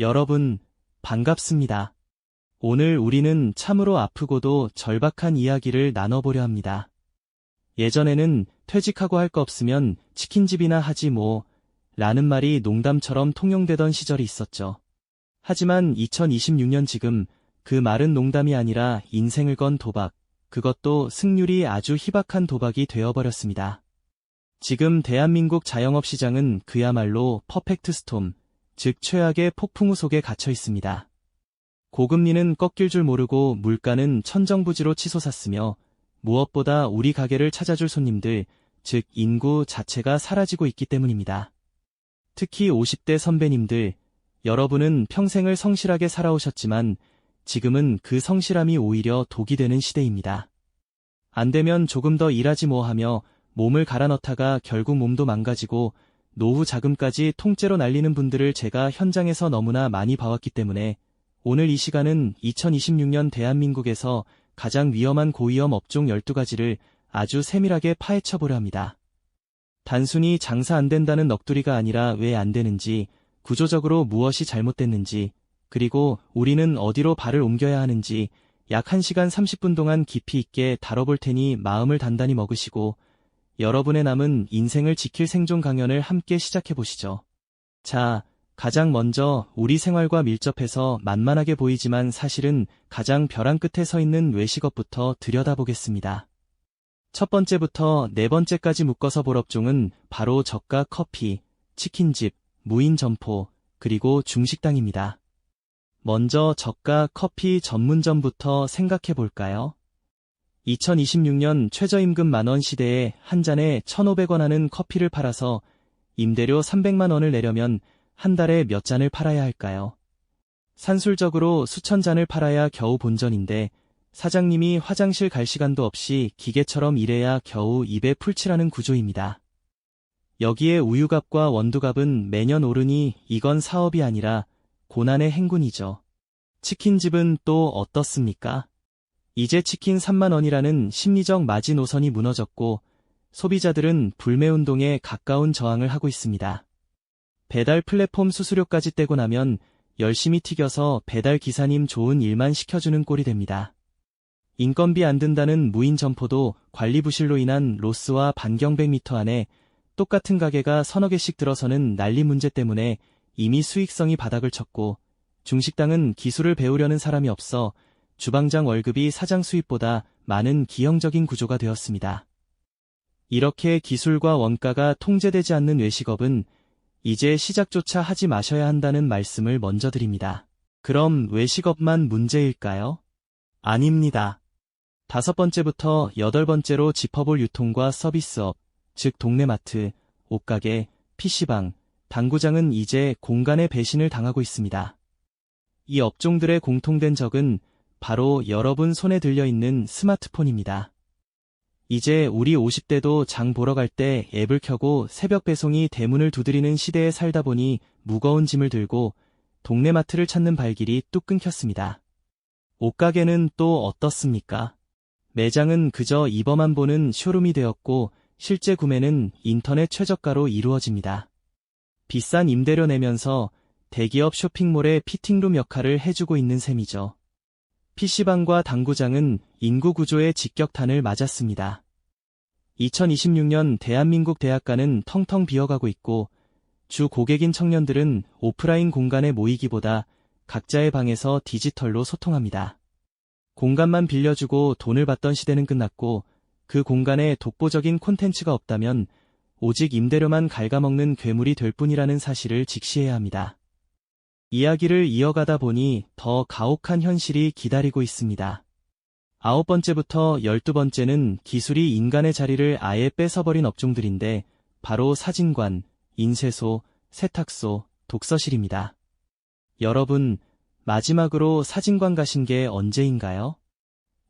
여러분, 반갑습니다. 오늘 우리는 참으로 아프고도 절박한 이야기를 나눠보려 합니다. 예전에는 퇴직하고 할 거 없으면 치킨집이나 하지 뭐, 라는 말이 농담처럼 통용되던 시절이 있었죠. 하지만 2026년 지금 그 말은 농담이 아니라 인생을 건 도박, 그것도 승률이 아주 희박한 도박이 되어버렸습니다. 지금 대한민국 자영업 시장은 그야말로 퍼펙트 스톰, 즉 최악의 폭풍우 속에 갇혀 있습니다. 고금리는 꺾일 줄 모르고 물가는 천정부지로 치솟았으며 무엇보다 우리 가게를 찾아줄 손님들, 즉 인구 자체가 사라지고 있기 때문입니다. 특히 50대 선배님들, 여러분은 평생을 성실하게 살아오셨지만 지금은 그 성실함이 오히려 독이 되는 시대입니다. 안 되면 조금 더 일하지 뭐 하며 몸을 갈아 넣다가 결국 몸도 망가지고 노후 자금까지 통째로 날리는 분들을 제가 현장에서 너무나 많이 봐왔기 때문에 오늘 이 시간은 2026년 대한민국에서 가장 위험한 고위험 업종 12가지를 아주 세밀하게 파헤쳐 보려 합니다. 단순히 장사 안 된다는 넋두리가 아니라 왜 안 되는지, 구조적으로 무엇이 잘못됐는지, 그리고 우리는 어디로 발을 옮겨야 하는지 약 1시간 30분 동안 깊이 있게 다뤄볼 테니 마음을 단단히 먹으시고 여러분의 남은 인생을 지킬 생존 강연을 함께 시작해 보시죠. 자, 가장 먼저 우리 생활과 밀접해서 만만하게 보이지만 사실은 가장 벼랑 끝에 서 있는 외식업부터 들여다보겠습니다. 첫 번째부터 네 번째까지 묶어서 볼 업종은 바로 저가 커피, 치킨집, 무인 점포, 그리고 중식당입니다. 먼저 저가 커피 전문점부터 생각해 볼까요? 2026년 최저임금 만원 시대에 한 잔에 1,500원 하는 커피를 팔아서 임대료 300만 원을 내려면 한 달에 몇 잔을 팔아야 할까요? 산술적으로 수천 잔을 팔아야 겨우 본전인데 사장님이 화장실 갈 시간도 없이 기계처럼 일해야 겨우 입에 풀칠하는 구조입니다. 여기에 우유값과 원두값은 매년 오르니 이건 사업이 아니라 고난의 행군이죠. 치킨집은 또 어떻습니까? 이제 치킨 3만원이라는 심리적 마지노선이 무너졌고 소비자들은 불매운동에 가까운 저항을 하고 있습니다. 배달 플랫폼 수수료까지 떼고 나면 열심히 튀겨서 배달 기사님 좋은 일만 시켜주는 꼴이 됩니다. 인건비 안 든다는 무인 점포도 관리 부실로 인한 로스와 반경 100m 안에 똑같은 가게가 서너 개씩 들어서는 난리 문제 때문에 이미 수익성이 바닥을 쳤고 중식당은 기술을 배우려는 사람이 없어 주방장 월급이 사장 수입보다 많은 기형적인 구조가 되었습니다. 이렇게 기술과 원가가 통제되지 않는 외식업은 이제 시작조차 하지 마셔야 한다는 말씀을 먼저 드립니다. 그럼 외식업만 문제일까요? 아닙니다. 다섯 번째부터 여덟 번째로 짚어볼 유통과 서비스업, 즉 동네마트, 옷가게, PC방, 당구장은 이제 공간의 배신을 당하고 있습니다. 이 업종들의 공통된 적은 바로 여러분 손에 들려있는 스마트폰입니다. 이제 우리 50대도 장 보러 갈 때 앱을 켜고 새벽 배송이 대문을 두드리는 시대에 살다 보니 무거운 짐을 들고 동네 마트를 찾는 발길이 뚝 끊겼습니다. 옷가게는 또 어떻습니까? 매장은 그저 입어만 보는 쇼룸이 되었고 실제 구매는 인터넷 최저가로 이루어집니다. 비싼 임대료 내면서 대기업 쇼핑몰의 피팅룸 역할을 해주고 있는 셈이죠. PC방과 당구장은 인구 구조의 직격탄을 맞았습니다. 2026년 대한민국 대학가는 텅텅 비어가고 있고 주 고객인 청년들은 오프라인 공간에 모이기보다 각자의 방에서 디지털로 소통합니다. 공간만 빌려주고 돈을 받던 시대는 끝났고 그 공간에 독보적인 콘텐츠가 없다면 오직 임대료만 갉아먹는 괴물이 될 뿐이라는 사실을 직시해야 합니다. 이야기를 이어가다 보니 더 가혹한 현실이 기다리고 있습니다. 아홉 번째부터 열두 번째는 기술이 인간의 자리를 아예 뺏어버린 업종들인데 바로 사진관, 인쇄소, 세탁소, 독서실입니다. 여러분, 마지막으로 사진관 가신 게 언제인가요?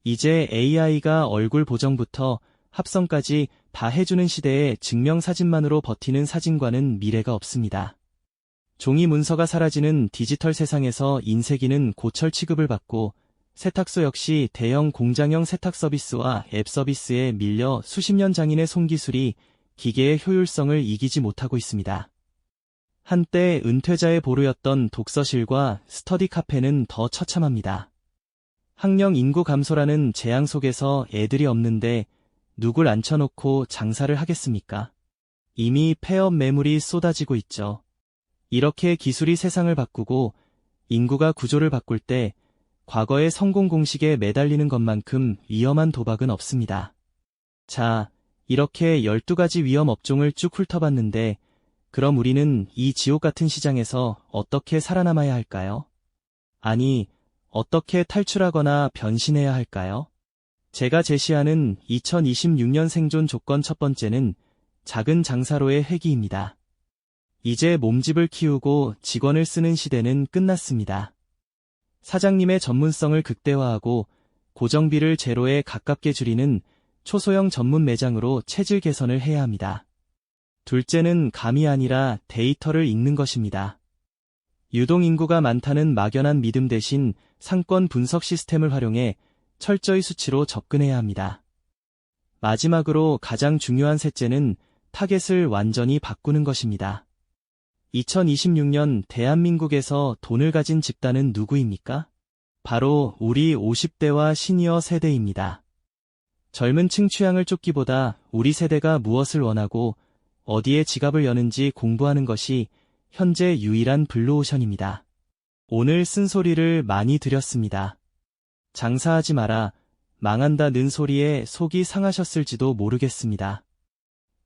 이제 AI가 얼굴 보정부터 합성까지 다 해주는 시대에 증명사진만으로 버티는 사진관은 미래가 없습니다. 종이 문서가 사라지는 디지털 세상에서 인쇄기는 고철 취급을 받고 세탁소 역시 대형 공장형 세탁 서비스와 앱 서비스에 밀려 수십 년 장인의 손기술이 기계의 효율성을 이기지 못하고 있습니다. 한때 은퇴자의 보루였던 독서실과 스터디 카페는 더 처참합니다. 학령 인구 감소라는 재앙 속에서 애들이 없는데 누굴 앉혀놓고 장사를 하겠습니까? 이미 폐업 매물이 쏟아지고 있죠. 이렇게 기술이 세상을 바꾸고 인구가 구조를 바꿀 때 과거의 성공 공식에 매달리는 것만큼 위험한 도박은 없습니다. 자, 이렇게 12가지 위험 업종을 쭉 훑어봤는데 그럼 우리는 이 지옥 같은 시장에서 어떻게 살아남아야 할까요? 아니, 어떻게 탈출하거나 변신해야 할까요? 제가 제시하는 2026년 생존 조건 첫 번째는 작은 장사로의 회귀입니다. 이제 몸집을 키우고 직원을 쓰는 시대는 끝났습니다. 사장님의 전문성을 극대화하고 고정비를 제로에 가깝게 줄이는 초소형 전문 매장으로 체질 개선을 해야 합니다. 둘째는 감이 아니라 데이터를 읽는 것입니다. 유동인구가 많다는 막연한 믿음 대신 상권 분석 시스템을 활용해 철저히 수치로 접근해야 합니다. 마지막으로 가장 중요한 셋째는 타겟을 완전히 바꾸는 것입니다. 2026년 대한민국에서 돈을 가진 집단은 누구입니까? 바로 우리 50대와 시니어 세대입니다. 젊은 층 취향을 쫓기보다 우리 세대가 무엇을 원하고 어디에 지갑을 여는지 공부하는 것이 현재 유일한 블루오션입니다. 오늘 쓴소리를 많이 드렸습니다. 장사하지 마라, 망한다는 소리에 속이 상하셨을지도 모르겠습니다.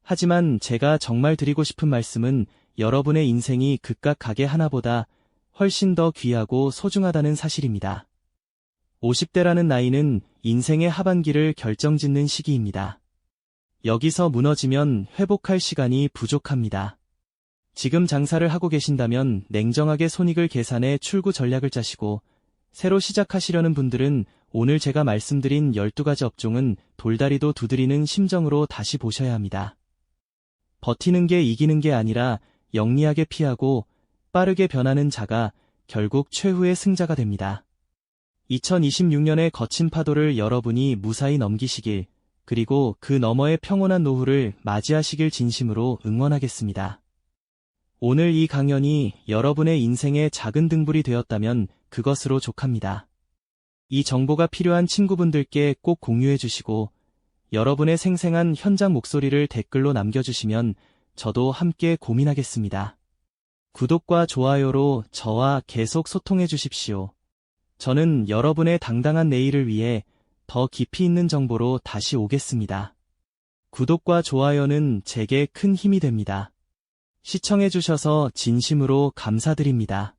하지만 제가 정말 드리고 싶은 말씀은 여러분의 인생이 극각 가게 하나보다 훨씬 더 귀하고 소중하다는 사실입니다. 50대라는 나이는 인생의 하반기를 결정짓는 시기입니다. 여기서 무너지면 회복할 시간이 부족합니다. 지금 장사를 하고 계신다면 냉정하게 손익을 계산해 출구 전략을 짜시고 새로 시작하시려는 분들은 오늘 제가 말씀드린 12가지 업종은 돌다리도 두드리는 심정으로 다시 보셔야 합니다. 버티는 게 이기는 게 아니라 영리하게 피하고 빠르게 변하는 자가 결국 최후의 승자가 됩니다. 2026년의 거친 파도를 여러분이 무사히 넘기시길 그리고 그 너머의 평온한 노후를 맞이하시길 진심으로 응원하겠습니다. 오늘 이 강연이 여러분의 인생의 작은 등불이 되었다면 그것으로 족합니다. 이 정보가 필요한 친구분들께 꼭 공유해 주시고 여러분의 생생한 현장 목소리를 댓글로 남겨주시면 저도 함께 고민하겠습니다. 구독과 좋아요로 저와 계속 소통해 주십시오. 저는 여러분의 당당한 내일을 위해 더 깊이 있는 정보로 다시 오겠습니다. 구독과 좋아요는 제게 큰 힘이 됩니다. 시청해주셔서 진심으로 감사드립니다.